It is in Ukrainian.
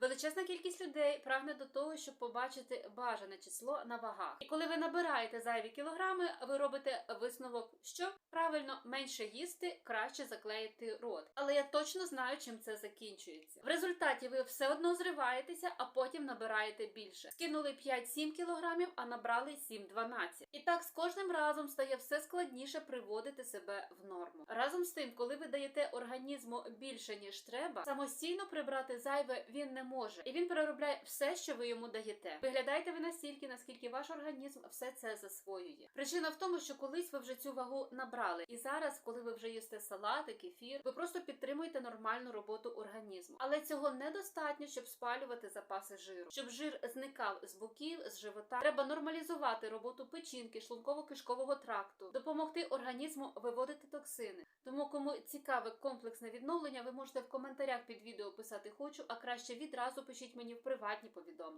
Величезна кількість людей прагне до того, щоб побачити бажане число на вагах. І коли ви набираєте зайві кілограми, ви робите висновок, що правильно менше їсти, краще заклеїти рот. Але я точно знаю, чим це закінчується. В результаті ви все одно зриваєтеся, а потім набираєте більше. Скинули 5-7 кілограмів, а набрали 7-12. І так з кожним разом стає все складніше приводити себе в норму. Разом з тим, коли ви даєте організму більше ніж треба, самостійно прибрати зайве він не може, і він переробляє все, що ви йому даєте. Виглядаєте ви настільки, наскільки ваш організм все це засвоює. Причина в тому, що колись ви вже цю вагу набрали, і зараз, коли ви вже їсте салати, кефір, ви просто підтримуєте нормальну роботу організму. Але цього недостатньо, щоб спалювати запаси жиру. Щоб жир зникав з боків, з живота, треба нормалізувати роботу печінки, шлунково-кишкового тракту, допомогти організму виводити токсини. Тому, кому цікаве комплексне відновлення, ви можете в коментарях під відео писати хочу, а краще відразу пишіть мені в приватні повідомлення.